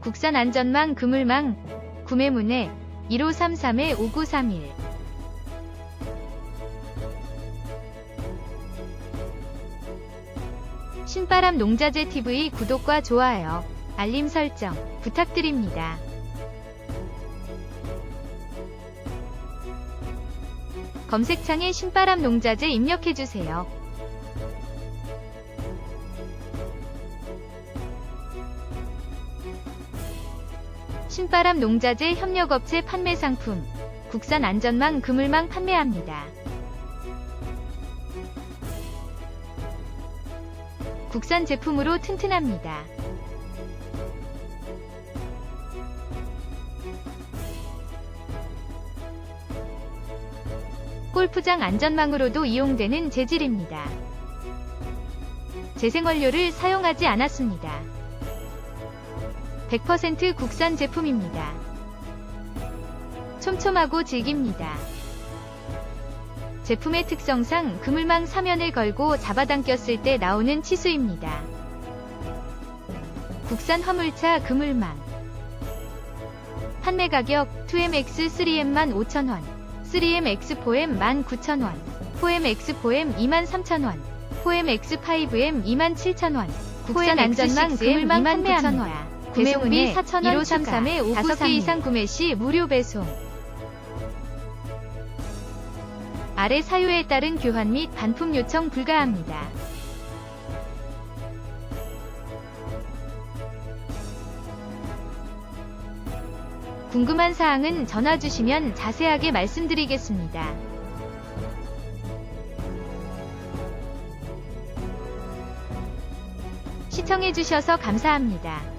국산 안전망 그물망 구매문의 1533-5931 신바람 농자재 TV 구독과 좋아요, 알림 설정 부탁드립니다. 검색창에 신바람 농자재 입력해주세요. 신바람 농자재 협력업체 판매 상품 국산 안전망 그물망 판매합니다. 국산 제품으로 튼튼합니다. 골프장 안전망으로도 이용되는 재질입니다. 재생원료를 사용하지 않았습니다. 100% 국산 제품입니다. 촘촘하고 질깁니다. 제품의 특성상 그물망 사면을 걸고 잡아당겼을 때 나오는 치수입니다. 국산 화물차 그물망 판매 가격 2MX 3M만 5,000원 3MX4M 19,000원 4MX4M 23,000원 4MX5M 27,000원 국산 안전망 그물망 판매 구매문의 4,000원 1533에 5개 이상 구매 시 무료 배송 아래 사유에 따른 교환 및 반품 요청 불가합니다. 궁금한 사항은 전화 주시면 자세하게 말씀드리겠습니다. 시청해주셔서 감사합니다.